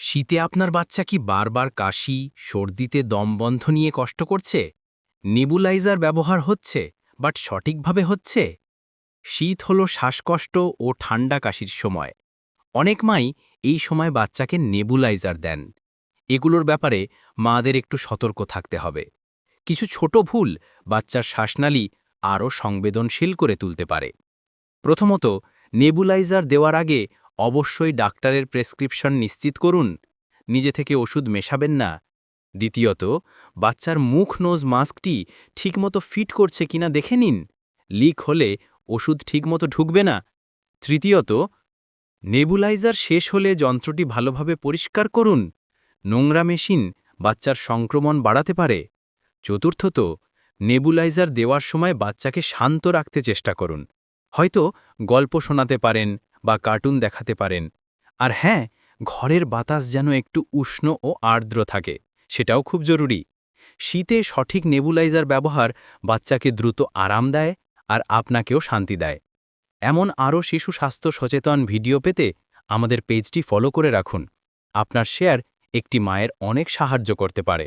শীতে আপনার বাচ্চা কি বারবার কাশি, সর্দিতে দম বন্ধ নিয়ে কষ্ট করছে? নেবুলাইজার ব্যবহার হচ্ছে, বাট সঠিকভাবে হচ্ছে? শীত হল শ্বাসকষ্ট ও ঠান্ডা কাশির সময়। অনেক মাই এই সময় বাচ্চাকে নেবুলাইজার দেন। এগুলোর ব্যাপারে মাদের একটু সতর্ক থাকতে হবে। কিছু ছোট ভুল বাচ্চার শ্বাসনালী আরও সংবেদনশীল করে তুলতে পারে। প্রথমত, নেবুলাইজার দেওয়ার আগে অবশ্যই ডাক্তারের প্রেসক্রিপশন নিশ্চিত করুন। নিজে থেকে ওষুধ মেশাবেন না। দ্বিতীয়ত, বাচ্চার মুখ নোজ মাস্কটি ঠিকমতো ফিট করছে কিনা দেখে নিন। লিক হলে ওষুধ ঠিকমতো ঢুকবে না। তৃতীয়ত, নেবুলাইজার শেষ হলে যন্ত্রটি ভালোভাবে পরিষ্কার করুন। নোংরা মেশিন বাচ্চার সংক্রমণ বাড়াতে পারে। চতুর্থত, নেবুলাইজার দেওয়ার সময় বাচ্চাকে শান্ত রাখতে চেষ্টা করুন। হয়তো গল্প শোনাতে পারেন বা কার্টুন দেখাতে পারেন। আর হ্যাঁ ঘরের বাতাস যেন একটু উষ্ণ ও আর্দ্র থাকে, সেটাও খুব জরুরি। শীতে সঠিক নেবুলাইজার ব্যবহার বাচ্চাকে দ্রুত আরাম দেয় আর আপনাকেও শান্তি দেয়। এমন আরও শিশু স্বাস্থ্য সচেতন ভিডিও পেতে আমাদের পেজটি ফলো করে রাখুন। আপনার শেয়ার একটি মায়ের অনেক সাহায্য করতে পারে।